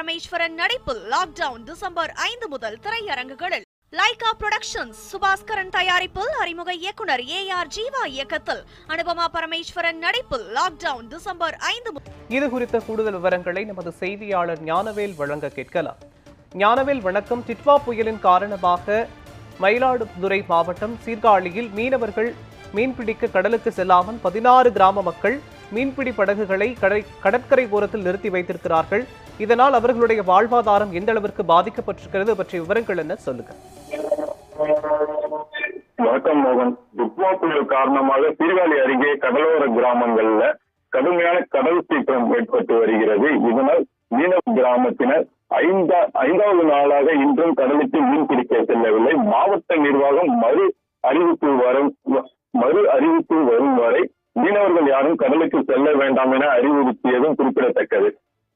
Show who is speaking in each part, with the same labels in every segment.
Speaker 1: பரமேஸ்வரன் நடிப்பில் lockdown December ஐந்து முதல் திரையரங்குகளில். லைகா புரொடக்ஷன்ஸ் சுபாஸ்கரன் தயாரிப்பில் அறிமுக இயக்குனர் ஏ ஆர் ஜீவா இயக்கத்தில். அனுபமா பரமேஸ்வரன் நடிப்பில் லாக்டவுன் டிசம்பர் ஐந்து
Speaker 2: இது குறித்த கூடுதல் விவரங்களை நமது செய்தியாளர் ஞானவேல் வழங்க கேட்கலாம். ஞானவேல் வணக்கம். டிட்வா புயலின் காரணமாக மயிலாடுதுறை மாவட்டம் சீர்காழியில் மீனவர்கள் மீன்பிடிக்க கடலுக்கு செல்லாமல் பதினாறு கிராம மக்கள் மீன்பிடி படகுகளை கடற்கரை ஓரத்தில் நிறுத்தி வைத்திருக்கிறார்கள். இதனால் அவர்களுடைய வாழ்வாதாரம் எந்த அளவிற்கு பாதிக்கப்பட்டிருக்கிறது பற்றிய விவரங்கள் என்ன? சொல்லுங்க.
Speaker 3: வணக்கம் மோகன். துப்வா புயல் காரணமாக சீர்காழி அருகே கடலோர கிராமங்கள்ல கடுமையான கடல் சீற்றம் ஏற்பட்டு வருகிறது. இதனால் மீனவ கிராமத்தினர் ஐந்தா ஐந்தாவது நாளாக இன்றும் கடலுக்கு மீன் பிடிக்க செல்லவில்லை. மாவட்ட நிர்வாகம் மறு அறிவிப்பு வரும் மறு அறிவிப்பு வரும் வரை மீனவர்கள் யாரும் கடலுக்கு செல்ல வேண்டாம் என அறிவுறுத்தியதும் குறிப்பிடத்தக்கது.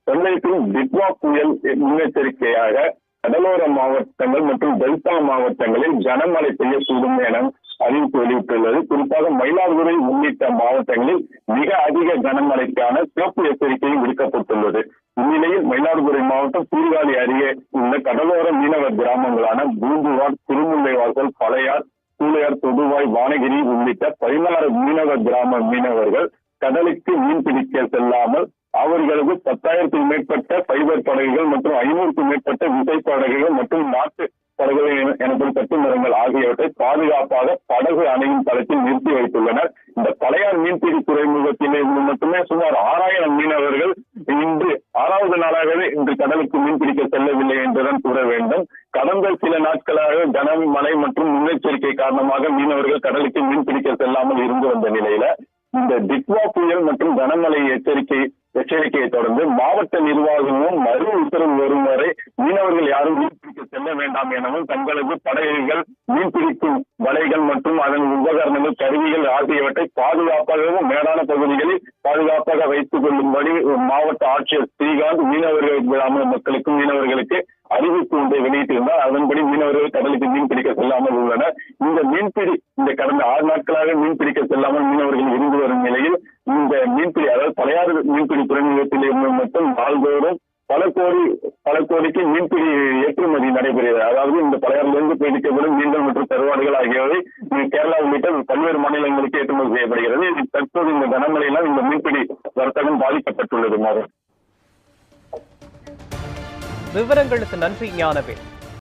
Speaker 3: சென்னையில் டிட்வா புயல் முன்னெச்சரிக்கையாக கடலோர மாவட்டங்கள் மற்றும் டெல்டா மாவட்டங்களில் கனமழை பெய்யக்கூடும் என அறிவிப்பு வெளியிட்டுள்ளது. குறிப்பாக மயிலாடுதுறை உள்ளிட்ட மாவட்டங்களில் மிக அதிக கனமழைக்கான சிறப்பு எச்சரிக்கையும் விடுக்கப்பட்டுள்ளது. இந்நிலையில் மயிலாடுதுறை மாவட்டம் சீர்காழி அருகே உள்ள கடலோர மீனவர் கிராமங்களான பூந்துவார் திருமுல்லைவாசல் பழையார் சூளையார் தொடுவாய் வானகிரி உள்ளிட்ட பதினாறு மீனவர் கிராம மீனவர்கள் கடலுக்கு மீன் பிடிக்க செல்லாமல் அவர்களுக்கு பத்தாயிரத்துக்கும் மேற்பட்ட பைபர் படகுகள் மற்றும் ஐநூறுக்கும் மேற்பட்ட விசை படகுகள் மற்றும் நாட்டு படகுகள் எனப்படும் கட்டுமரங்கள் ஆகியவற்றை பாதுகாப்பாக படகு அணையின் தளத்தில் நிறுத்தி வைத்துள்ளனர். இந்த பழையார் மீன்பிடி துறைமுகத்திலே இருந்து மட்டுமே சுமார் ஆறாயிரம் மீனவர்கள் இன்று ஆறாவது நாளாகவே இன்று கடலுக்கு மீன்பிடிக்க செல்லவில்லை என்றுதான் கூற வேண்டும். கடந்த சில நாட்களாக கனமழை மற்றும் முன்னெச்சரிக்கை காரணமாக மீனவர்கள் கடலுக்கு மீன்பிடிக்க செல்லாமல் இருந்து வந்த நிலையில இந்த டிட்வா புயல் மற்றும் கனமழை எச்சரிக்கை எச்சரிக்கையை தொடர்ந்து மாவட்ட நிர்வாகமும் மறு உத்தரவு வரும் வரை மீனவர்கள் யாரும் மீன்பிடிக்க செல்ல வேண்டாம் எனவும் தங்களது படகுகள் மீன்பிடிக்கும் வலைகள் மற்றும் அதன் உபகரணங்கள் கருவிகள் ஆகியவற்றை பாதுகாப்பாகவும் மேடான பகுதிகளில் பாதுகாப்பாக வைத்துக் கொள்ளும்படி மாவட்ட ஆட்சியர் ஸ்ரீகாந்த் மீனவர்கள் கிராம மக்களுக்கும் மீனவர்களுக்கு அறிவிப்பு ஒன்றை வெளியிட்டிருந்தார் அதன்படி மீனவர்கள் கடலுக்கு மீன் பிடிக்க செல்லாமல் உள்ளனர். இந்த மீன்பிடி இந்த கடந்த ஆறு நாட்களாக மீன் பிடிக்க செல்லாமல் மீனவர்கள் இருந்து வரும் நிலையில் இந்த மீன்பிடி அதாவது பழையாறு மீன்பிடி துறைமுகத்திலிருந்து மட்டும் நாள்தோறும் பல கோடி பல கோடிக்கு மீன்பிடி ஏற்றுமதி நடைபெறுகிறது. அதாவது இந்த பழையாறிலிருந்து பிடிக்கப்படும் மீன்கள் மற்றும் கருவாடுகள் ஆகியவை கேரளா உள்ளிட்ட பல்வேறு மாநிலங்களுக்கு ஏற்றுமதி செய்யப்படுகிறது. தற்போது இந்த கனமழையெல்லாம் இந்த மீன்பிடி வர்த்தகம் பாதிக்கப்பட்டுள்ளது மாதிரி
Speaker 2: விவரங்களுக்கு நன்றி ஞானவேல்.